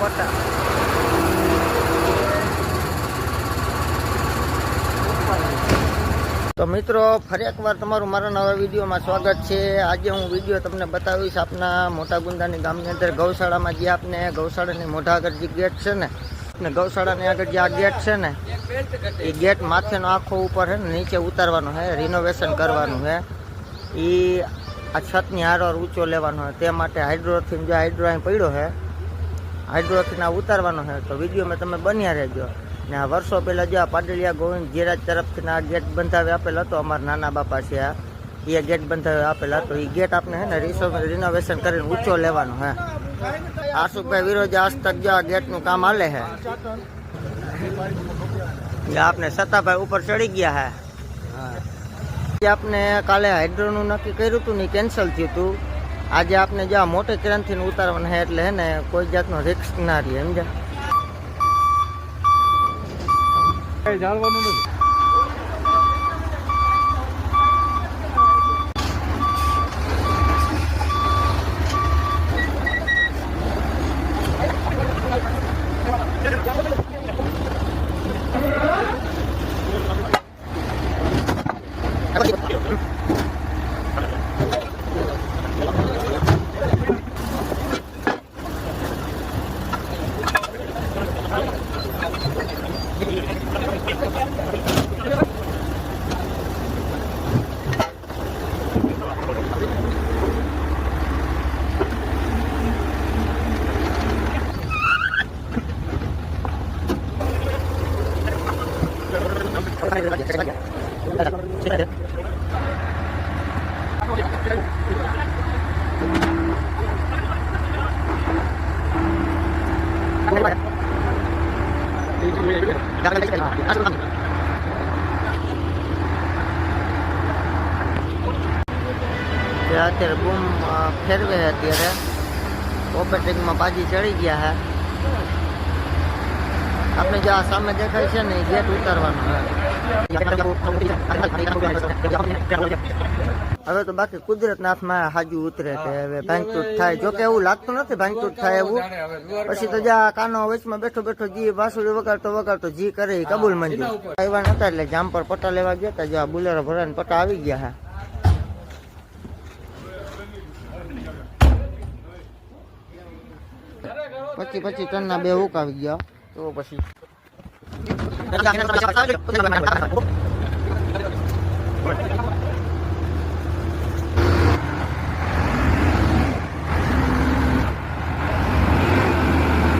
પટા તો મિત્રો, ફરી એકવાર તમારું મારા નવા વિડીયોમાં સ્વાગત છે. આજે હું વીડિયો તમને બતાવીશ આપના મોટા ગુંદાની ગામની અંદર ગૌશાળામાં જે આપને ગૌશાળાની મોઢા આગળ જે ગેટ છે ને ને ગૌશાળાની આગળ જે આ ગેટ છે ને, એ ગેટ માથેનો આખો ઉપર છે નીચે ઉતારવાનો છે રિનોવેશન કરવાનું છે એ આ છતની હારવાર ઊંચો લેવાનો છે તે માટે હાઇડ્રોથીન જે હાઇડ્રો અહીં પડ્યો છે હાઇડ્રોથીન ઉતારવાનો છે તો વિડીયોમાં તમે બન્યા રહેજો. ને આ વર્ષો પહેલાં જે આ પાડલિયા ગોવિંદ જીરાજ તરફથી આ ગેટ બંધાવી આપેલો હતો, અમારા નાના બાપા છે આ. એ ગેટ બંધાવી આપેલા તો એ ગેટ આપણે છે ને રિનોવેશન કરીને ઊંચો લેવાનો હે. આશુકભાઈ વિરોજ આજ તક જો આ ગેટનું કામ હાલે એ આપને સત્તાભાઈ ઉપર ચડી ગયા હે. આપને કાલે હાઇડ્રોનું નક્કી કર્યું હતું ને કેન્સલ થયું હતું આજે આપને જે આ મોટી ક્રેનથી ઉતારવાના છે એટલે હે ને કોઈ જાતનો રિસ્ક ના રહે, સમજ્યા? જાળવાનું નથી. અત્યારે બૂમ અ, ફેરવે છે અત્યારે ઓપરેટિંગમાં બાજી ચડી ગયા છે આપણે જે આ સામે દેખાય છે ને એ ગેટ ઉતારવાનો છે હવે તો બાકી કુદરત હાથમાં હાજુ ઉતરે કે હવે ભાંગતૂટ થાય જો કે એવું લાગતું નથી ભાંગતૂટ થાય એવું પછી તો જ્યાં કાનો વચમાં બેઠો બેઠો જી બાસુડી વગાડતો વગાડતો જી કરે એ કબૂલ મંજૂર આવ્યા નતા એટલે જામ પર પટ્ટા લેવા ગયા હતા જો આ બુલેરો ભરાને પટ્ટા આવી ગયા છે પછી પછી ટનના બે હુક આવી ગયા તો પછી 来看一下今天的穿搭三十九后天的买两个大牌口红